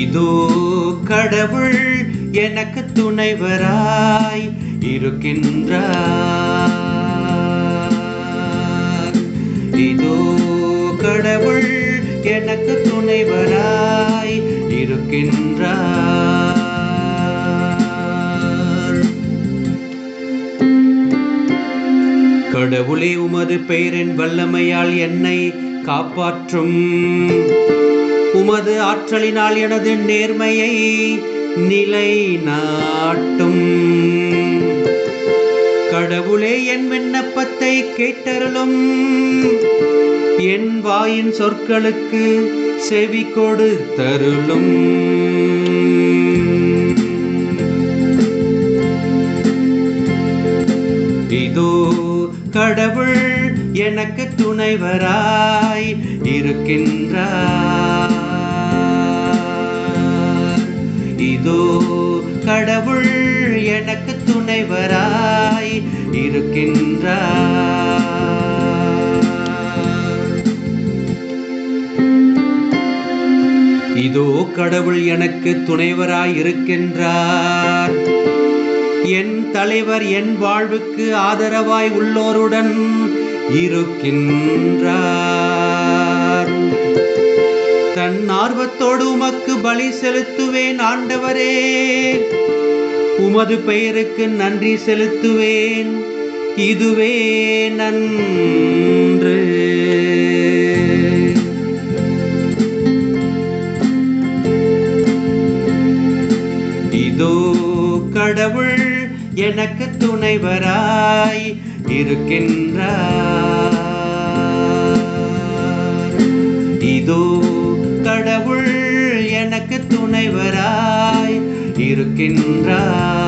இதோ கடவுள் எனக்கு துணைவராய் இருக்கின்றார். இதோ கடவுள் எனக்கு துணைவராய் இருக்கின்றார். கடவுளே உமது பெயரின் வல்லமையால் என்னை காப்பாற்றும். உமது ஆற்றலினால் எனது நேர்மையை நிலை நாட்டும் கடவுளே என் விண்ணப்பத்தை கேட்டருளும். என் வாயின் சொற்களுக்கு செவி கொடுத்தருளும். இதோ கடவுள் எனக்கு துணைவராய் இருக்கின்றார். இதோ கடவுள் எனக்கு துணைவராய் இருக்கின்றார். இதோ கடவுள் எனக்கு துணைவராய் இருக்கின்றார். என் தலைவர் என் வாழ்வுக்கு ஆதரவாய் உள்ளோருடன் இருக்கின்றார். தன்னார்வத்தோடு உமக்கு பலி செலுத்துவேன் ஆண்டவரே. உமது பெயருக்கு நன்றி செலுத்துவேன். இதுவே நன்று. இதோ கடவுள் எனக்கு துணைவராய் இருக்கின்றார். இதோ எனக்கு துணைவராய் இருக்கின்றாய்.